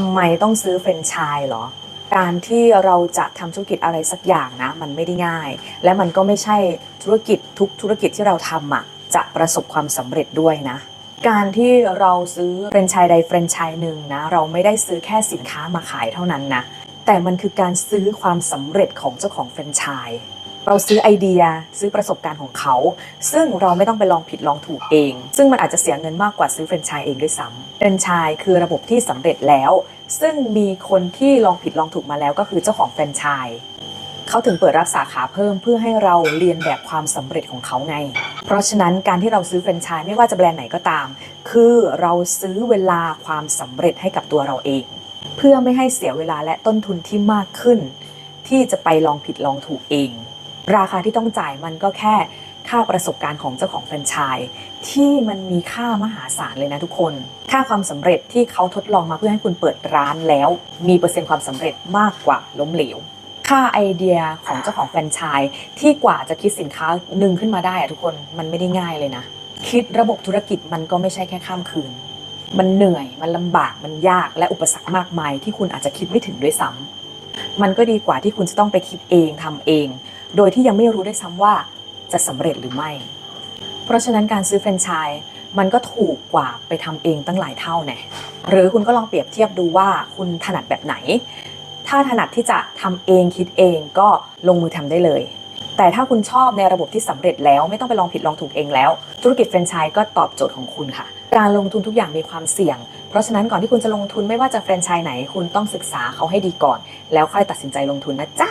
ำไมต้องซื้อแฟรนไชส์เหรอ การที่เราจะทำธุรกิจอะไรสักอย่างนะ มันไม่ได้ง่าย และมันก็ไม่ใช่ธุรกิจทุกธุรกิจที่เราทำอะจะประสบความสำเร็จด้วยนะ การที่เราซื้อแฟรนไชส์ใดแฟรนไชส์หนึ่งนะ เราไม่ได้ซื้อแค่สินค้ามาขายเท่านั้นนะ แต่มันคือการซื้อความสำเร็จของเจ้าของแฟรนไชส์ เราซื้อไอเดียซื้อประสบการณ์ของเขา ซึ่งเราไม่ต้องไปลองผิดลองถูกเอง ซึ่งมันอาจจะเสียเงินมากกว่าซื้อแฟรนไชส์เองด้วยซ้ำแฟรนไชส์คือระบบที่สำเร็จแล้ว ซึ่งมีคนที่ลองผิดลองถูกมาแล้วก็คือเจ้าของแฟรนไชส์เขาถึงเปิดรับสาขาเพิ่มเพื่อให้เราเรียนแบบความสำเร็จของเขาไง เพราะฉะนั้นการที่เราซื้อแฟรนไชส์ไม่ว่าจะแบรนด์ไหนก็ตาม คือเราซื้อเวลาความสำเร็จให้กับตัวเราเอง เพื่อไม่ให้เสียเวลาและต้นทุนที่มากขึ้น ที่จะไปลองผิดลองถูกเอง ราคาที่ต้องจ่ายมันก็แค่ค่าประสบการณ์ของเจ้าของแฟรนไชส์ที่มันมีค่ามหาศาลเลยนะทุกคน ค่าความสำเร็จที่เขาทดลองมาเพื่อให้คุณเปิดร้านแล้ว มีเปอร์เซ็นต์ความสำเร็จมากกว่าล้มเหลว ค่าไอเดียของเจ้าของแฟรนไชส์ที่กว่าจะคิดสินค้าหนึ่งขึ้นมาได้อะทุกคนมันไม่ได้ง่ายเลยนะ คิดระบบธุรกิจมันก็ไม่ใช่แค่ข้ามคืน มันเหนื่อยมันลำบากมันยากและอุปสรรคมากมายที่คุณอาจจะคิดไม่ถึงด้วยซ้ำ มันก็ดีกว่าที่คุณจะต้องไปคิดเองทำเอง โดยที่ยังไม่รู้ได้ซ้ำว่าจะสำเร็จหรือไม่ เพราะฉะนั้นการซื้อแฟรนไชส์มันก็ถูกกว่าไปทำเองตั้งหลายเท่าแน่หรือคุณก็ลองเปรียบเทียบดูว่าคุณถนัดแบบไหน ถ้าถนัดที่จะทำเองคิดเองก็ลงมือทำได้เลย แต่ถ้าคุณชอบในระบบที่สำเร็จแล้วไม่ต้องไปลองผิดลองถูกเองแล้ว ธุรกิจแฟรนไชส์ก็ตอบโจทย์ของคุณค่ะ การลงทุนทุกอย่างมีความเสี่ยง เพราะฉะนั้นก่อนที่คุณจะลงทุนไม่ว่าจะแฟรนไชส์ไหน คุณต้องศึกษาเขาให้ดีก่อน แล้วค่อยตัดสินใจลงทุนนะจ๊ะ